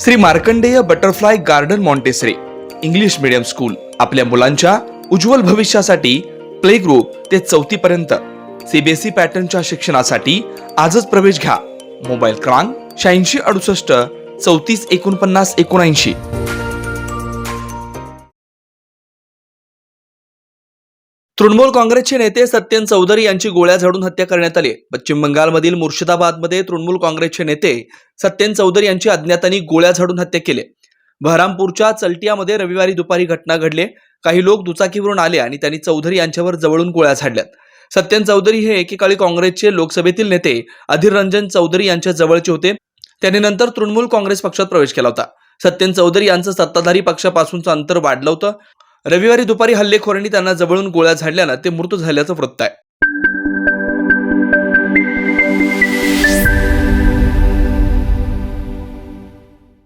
Shri Markandey butterfly garden Montessori English medium school आपल्या मुलांच्या उज्ज्वल भविष्यासाठी प्ले ग्रुप ते चौथी पर्यंत सीबीएसई पॅटर्नच्या शिक्षणासाठी आजच प्रवेश घ्या. मोबाईल क्रमांक शहाऐंशी अडुसष्ट चौतीस एकोणपन्नास एकोणऐंशी. तृणमूल काँग्रेसचे नेते सत्यन चौधरी यांची गोळ्या झाडून हत्या करण्यात आली. पश्चिम बंगालमधील मुर्शिदाबादमध्ये तृणमूल काँग्रेसचे नेते सत्यन चौधरी यांची अज्ञातांनी गोळ्या झाडून हत्या केली. बहरामपूरच्या चलटियामध्ये रविवारी दुपारी घटना घडली. काही लोक दुचाकीवरून आले आणि त्यांनी चौधरी यांच्यावर जवळून गोळ्या झाडल्यात. सत्यन चौधरी हे एकेकाळी काँग्रेसचे लोकसभेतील नेते. अधीर रंजन चौधरी यांच्या जवळचे होते. त्यांनी नंतर तृणमूल काँग्रेस पक्षात प्रवेश केला होता. सत्यन चौधरी यांचं सत्ताधारी पक्षापासूनचं अंतर वाढलं होतं. रविवारी दुपारी हल्लेखोरांनी त्यांना जवळून गोळ्या झाडल्यानं ते मृत झाल्याचं वृत्त आहे.